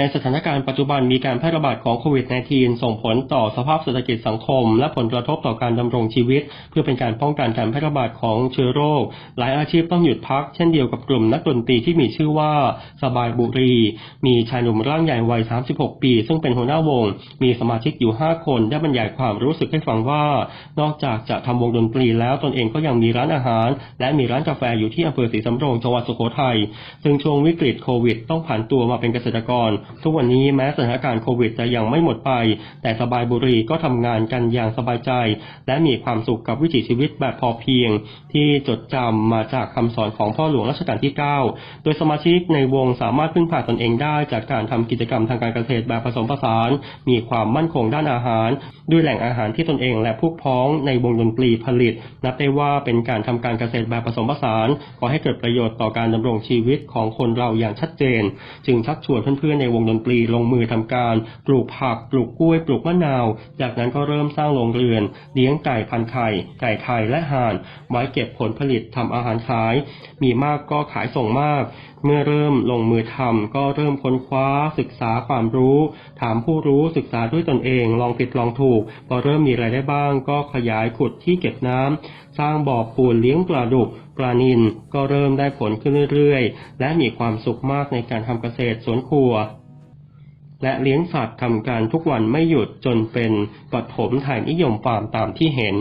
ในสถานการณ์ปัจจุบันมีการแพร่ระบาดของโควิด -19 ส่งผลต่อสภาพเศรษฐกิจสังคม และผลกระทบต่อการดำรงชีวิต เพื่อเป็นการป้องกันการแพร่ระบาดของเชื้อโรค หลายอาชีพต้องหยุดพัก เช่นเดียวกับกลุ่มนักดนตรีที่มีชื่อว่าสบายบุรี มีชายหนุ่มร่างใหญ่วัย 36 ปี ซึ่งเป็นหัวหน้าวง มีสมาชิกอยู่ 5 คน ได้บรรยายความรู้สึกให้ฟังว่า นอกจากจะทำวงดนตรีแล้วตนเองก็ยังมีร้านอาหาร และมีร้านกาแฟอยู่ที่อำเภอศรีสำโรงจังหวัดสุโขทัยซึ่งช่วงวิกฤตโควิด ต้องผ่านตัวมาเป็นเกษตรกรทุกวันนี้แม้สถานการณ์โควิดจะยังไม่หมดไป แต่สบายบุรีก็ทำงานกันอย่างสบายใจ และมีความสุขกับวิถีชีวิตแบบพอเพียง ที่จดจำมาจากคำสอนของพ่อหลวงรัชกาลที่ 9 โดยสมาชิกในวงสามารถพึ่งพาตนเองได้ จากการทำกิจกรรมทางการเกษตรแบบผสมผสาน มีความมั่นคงด้านอาหาร ด้วยแหล่งอาหารที่ตนเองและพวกพ้องในวงดนตรีผลิต นับได้ว่าเป็นการทำการเกษตรแบบผสมผสานขอให้เกิดประโยชน์ต่อการดำรงชีวิตของคนเราอย่างชัดเจน จึงชักชวนเพื่อนๆในวงดนตรีลงมือทำการ ปลูกผัก ปลูกกล้วย ปลูกมะนาว จากนั้นก็เริ่มสร้างโรงเรือน เลี้ยงไก่พันไข่ ไก่ไทยและห่าน ไว้เก็บผลผลิตทำอาหารขาย มีมากก็ขายส่งมาก เมื่อเริ่มลงมือทำก็เริ่มค้นคว้า ศึกษาความรู้ ถามผู้รู้ศึกษาด้วยตนเอง ลองผิดลองถูก พอเริ่มมีรายได้บ้าง ก็ขยายขุดที่เก็บน้ำสร้างบ่อปูนเลี้ยงปลาดุกปลานิลก็เริ่มได้ผลขึ้นเรื่อยๆ และมีความสุขมากในการทำเกษตรสวนครัว และเลี้ยงสัตว์ทำการทุกวันไม่หยุดจนเป็นปฐมถ่ายนิยมฟาร์มตามที่เห็น